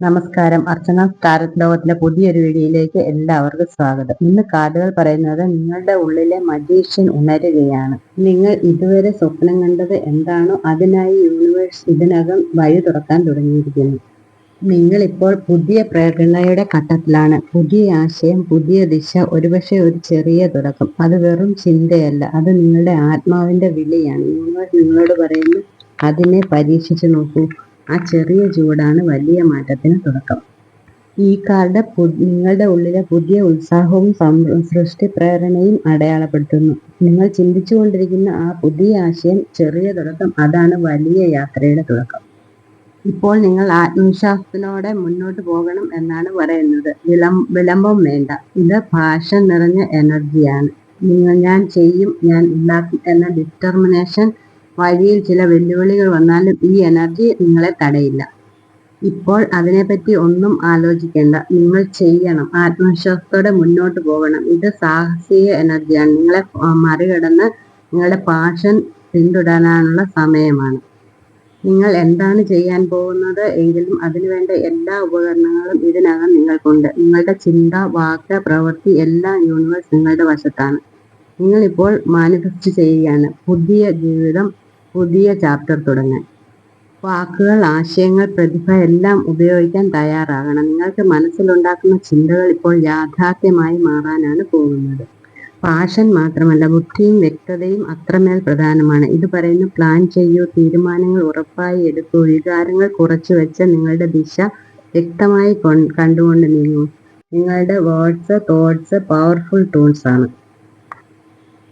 നമസ്കാരം. അർച്ചന സ്റ്റാരറ്റ് ലോകത്തിലെ പുതിയൊരു വീഡിയോയിലേക്ക് എല്ലാവർക്കും സ്വാഗതം. ഇന്ന് കാർഡുകൾ പറയുന്നത് നിങ്ങളുടെ ഉള്ളിലെ മജീഷ്യൻ ഉണരുകയാണ്. നിങ്ങൾ ഇതുവരെ സ്വപ്നം കണ്ടത് എന്താണോ അതിനായി യൂണിവേഴ്സ് ഇതിനകം വഴി തുറക്കാൻ തുടങ്ങിയിരിക്കുന്നു. നിങ്ങൾ ഇപ്പോൾ പുതിയ പ്രേരണയുടെ ഘട്ടത്തിലാണ്. പുതിയ ആശയം പുതിയ ദിശ ഒരുപക്ഷെ ഒരു ചെറിയ തുടക്കം. അത് വെറും ചിന്തയല്ല. അത് നിങ്ങളുടെ ആത്മാവിന്റെ വിളിയാണ്. യൂണിവേഴ്സ് നിങ്ങളോട് പറയുന്നു അതിനെ പരീക്ഷിച്ചു നോക്കൂ. ആ ചെറിയ ചൂടാണ് വലിയ മാറ്റത്തിന് തുടക്കം. ഈ കാർഡ് നിങ്ങളുടെ ഉള്ളിലെ പുതിയ ഉത്സാഹവും സൃഷ്ടി പ്രേരണയും അടയാളപ്പെടുത്തുന്നു. നിങ്ങൾ ചിന്തിച്ചുകൊണ്ടിരിക്കുന്ന ആ പുതിയ ആശയം ചെറിയ തുടക്കം അതാണ് വലിയ യാത്രയുടെ തുടക്കം. ഇപ്പോൾ നിങ്ങൾ ആത്മവിശ്വാസത്തിനോടെ മുന്നോട്ട് പോകണം എന്നാണ് പറയുന്നത്. വിളം വിളംബം വേണ്ട. ഇത് ഭാഷ നിറഞ്ഞ എനർജിയാണ് നിങ്ങൾ ഞാൻ ചെയ്യും ഞാൻ ഉണ്ടാക്കും എന്ന ഡിറ്റർമിനേഷൻ വഴിയിൽ ചില വെല്ലുവിളികൾ വന്നാലും ഈ എനർജി നിങ്ങളെ തടയില്ല. ഇപ്പോൾ അതിനെപ്പറ്റി ഒന്നും ആലോചിക്കേണ്ട. നിങ്ങൾ ചെയ്യണം. ആത്മവിശ്വാസത്തോടെ മുന്നോട്ട് പോകണം. ഇത് സാഹസിക എനർജിയാണ്. നിങ്ങളെ മറികടന്ന് നിങ്ങളുടെ പാഷൻ പിന്തുടരാനുള്ള സമയമാണ്. നിങ്ങൾ എന്താണ് ചെയ്യാൻ പോകുന്നത് എങ്കിലും അതിനുവേണ്ട എല്ലാ ഉപകരണങ്ങളും ഇതിനകം നിങ്ങൾക്കുണ്ട്. നിങ്ങളുടെ ചിന്ത വാക്ക് പ്രവൃത്തി എല്ലാം യൂണിവേഴ്സ് നിങ്ങളുടെ വശത്താണ്. നിങ്ങളിപ്പോൾ മാനിഫെസ്റ്റ് ചെയ്യുകയാണ്. പുതിയ ജീവിതം പുതിയ ചാപ്റ്റർ തുടങ്ങാൻ. വാക്കുകൾ ആശയങ്ങൾ പ്രതിഭ എല്ലാം ഉപയോഗിക്കാൻ തയ്യാറാകണം. നിങ്ങൾക്ക് മനസ്സിലുണ്ടാക്കുന്ന ചിന്തകൾ ഇപ്പോൾ യാഥാർത്ഥ്യമായി മാറാനാണ് പോകുന്നത്. പാഷൻ മാത്രമല്ല ബുദ്ധിയും വ്യക്തതയും അത്രമേൽ പ്രധാനമാണ്. ഇത് പറയുന്ന പ്ലാൻ ചെയ്യൂ തീരുമാനങ്ങൾ ഉറപ്പായി എടുക്കൂ വികാരങ്ങൾ കുറച്ചു വെച്ച് നിങ്ങളുടെ ദിശ വ്യക്തമായി കണ്ടുകൊണ്ട് നീങ്ങൂ. നിങ്ങളുടെ വേർഡ്സ് തോട്ട്സ് പവർഫുൾ ടൂൾസ് ആണ്.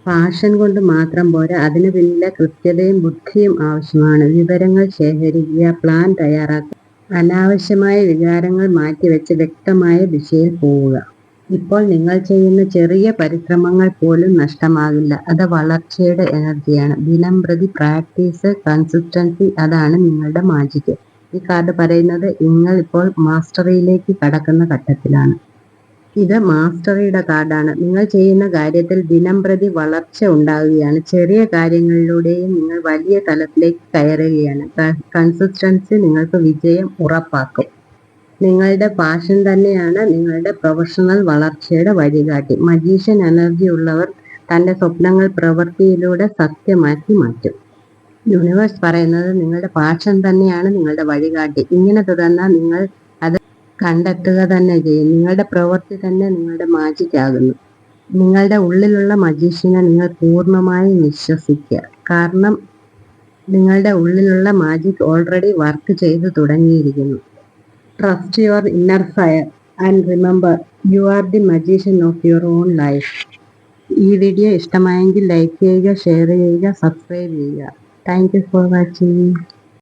പാഷൻ കൊണ്ട് മാത്രം പോരാ. അതിനു പിന്നിലെ കൃത്യതയും ബുദ്ധിയും ആവശ്യമാണ്. വിവരങ്ങൾ ശേഖരിക്കുക പ്ലാൻ തയ്യാറാക്കുക അനാവശ്യമായ വികാരങ്ങൾ മാറ്റിവെച്ച് വ്യക്തമായ ദിശയിൽ പോവുക. ഇപ്പോൾ നിങ്ങൾ ചെയ്യുന്ന ചെറിയ പരിശ്രമങ്ങൾ പോലും നഷ്ടമാകില്ല. അത് വളർച്ചയുടെ എനർജിയാണ്. ദിനം പ്രതി പ്രാക്ടീസ് കൺസിസ്റ്റൻസി അതാണ് നിങ്ങളുടെ മാജിക് ഈ കാർഡ് പറയുന്നത് നിങ്ങൾ ഇപ്പോൾ മാസ്റ്ററിയിലേക്ക് കടക്കുന്ന ഘട്ടത്തിലാണ്. ഇത് മാസ്റ്ററിയുടെ കാർഡാണ്. നിങ്ങൾ ചെയ്യുന്ന കാര്യത്തിൽ ദിനം പ്രതി വളർച്ച ഉണ്ടാകുകയാണ് ചെറിയ കാര്യങ്ങളിലൂടെയും നിങ്ങൾ വലിയ തലത്തിലേക്ക് കയറുകയാണ്. കൺസിസ്റ്റൻസി നിങ്ങൾക്ക് വിജയം ഉറപ്പാക്കും. നിങ്ങളുടെ പാഷൻ തന്നെയാണ് നിങ്ങളുടെ പ്രൊഫഷണൽ വളർച്ചയുടെ വഴികാട്ടി. മജീഷ്യൻ എനർജി ഉള്ളവർ തന്റെ സ്വപ്നങ്ങൾ പ്രവൃത്തിയിലൂടെ സത്യമാക്കി മാറ്റും. യൂണിവേഴ്സ് പറയുന്നത് നിങ്ങളുടെ പാഷൻ തന്നെയാണ് നിങ്ങളുടെ വഴികാട്ടി. ഇങ്ങനെ തുടർന്നാൽ നിങ്ങൾ കണ്ടെത്തുക തന്നെ ചെയ്യും. നിങ്ങളുടെ പ്രവൃത്തി തന്നെ നിങ്ങളുടെ മാജിക് ആകുന്നു. നിങ്ങളുടെ ഉള്ളിലുള്ള മജീഷ്യനെ നിങ്ങൾ പൂർണമായും വിശ്വസിക്കുക. കാരണം നിങ്ങളുടെ ഉള്ളിലുള്ള മാജിക് ഓൾറെഡി വർക്ക് ചെയ്തു തുടങ്ങിയിരിക്കുന്നു. Trust your inner fire and remember you are the magician of your own life ഈ വീഡിയോ ഇഷ്ടമായെങ്കിൽ ലൈക്ക് ചെയ്യുക ഷെയർ ചെയ്യുക സബ്സ്ക്രൈബ് ചെയ്യുക. Thank you for watching